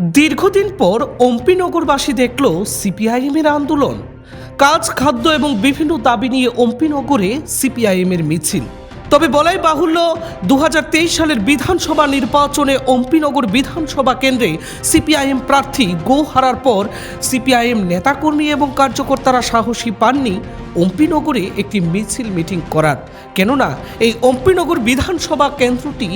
দীর্ঘদিন পর অম্পিনগরবাসী দেখল সিপিআইএমের আন্দোলন। কাজ, খাদ্য এবং বিভিন্ন দাবি নিয়ে অম্পিনগরে সিপিআইএমের মিছিল। তবে বলাই বাহুল্য দু হাজার তেইশ সালের বিধানসভা নির্বাচনে অম্পিনগর বিধানসভা কেন্দ্রে সিপিআইএম প্রার্থী গো হারার পর সিপিআইএম নেতাকর্মী এবং কার্যকর্তারা সাহসী পাননি। অম্পিনগরে একটি মিছিল মিটিং করার। কেননা, এই অম্পিনগর বিধানসভা কেন্দ্রটি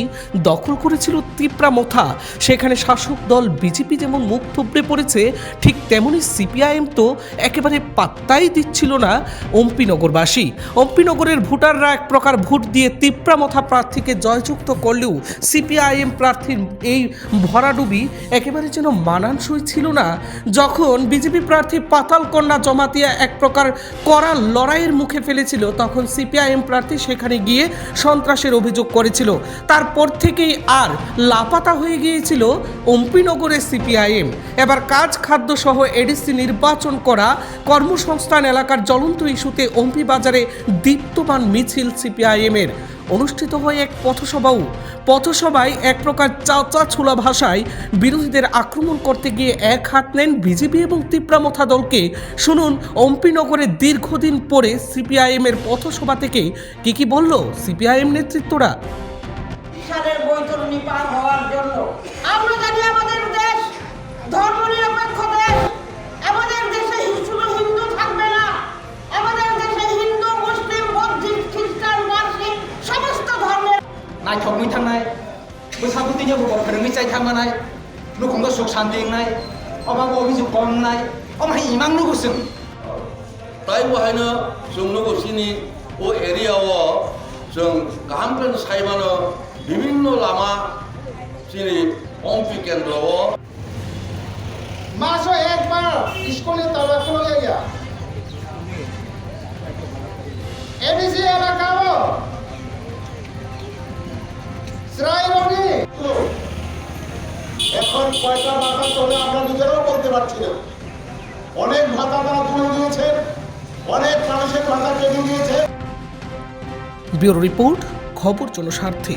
দখল করেছিল তিপ্রামথা সেখানে শাসক দল বিজেপি যেমন মুখ থুবড়ে পড়েছে, ঠিক তেমনই সিপিআইএম তো একেবারে পাত্তাই দিচ্ছিল না অম্পিনগরবাসী। অম্পিনগরের ভোটাররা এক প্রকার ভোট দিয়ে তিপ্রামথা প্রার্থীকে জয়যুক্ত করলেও সিপিআইএম প্রার্থীর এই ভরাডুবি একেবারে যেন মানানসই ছিল না। যখন বিজেপি প্রার্থী পাতাল কন্যা জমাতিয়া এক প্রকার কড়া লড়াইয়ের মুখে ফেলেছিল, তখন সিপিআইএম প্রার্থী সেখানে গিয়ে সন্ত্রাসের অভিযোগ করেছিল। তারপর থেকেই আর লাপাতা হয়ে গিয়েছিল অম্পিনগরের সিপিআইএম। এবার কাজ, খাদ্য সহ এডিসি নির্বাচন করা কর্মসংস্থান এলাকার জ্বলন্ত ইস্যুতে অম্পি বাজারে দীপ্তমান মিছিল সিপিআইএমের। অনুষ্ঠিত হয় এক পথসভাও। পথসভায় এক প্রকার চাচা ছোলা ভাষায় বিরোধীদের আক্রমণ করতে গিয়ে এক হাত নেন বিজেপি এবং তিপ্রামথা দলকে। শুনুন, অম্পিনগরে দীর্ঘদিন পরে সিপিআইএম এর পথসভা থেকে কি কি বলল সিপিআইএম নেতৃত্বরা? नायथावै थांनाय बैसागु दिनाव बर फोरोङै जाय थांनाय लुखुंग सुख शान्ति नाय अबाब अभिजुग नाय अमाय इमां नुगुसों ताइ बेहायनो जों लोगोसेनि 어 एरियाआव जों गाहामफ्राय साइबानो বিভিন্ন লামা যিনি অম্পি কেন্দ্রও মাসে একবার স্কুলে তবে খুলে গিয়া এখন পয়সা ভাতা চলে আমরা নিজেরাও বলতে পারছি না। অনেক ভাতা তারা তুলে দিয়েছে, অনেক মানুষের ভাতা কেটে দিয়েছে। ব্যুরো রিপোর্ট, খবর জনস্বার্থে।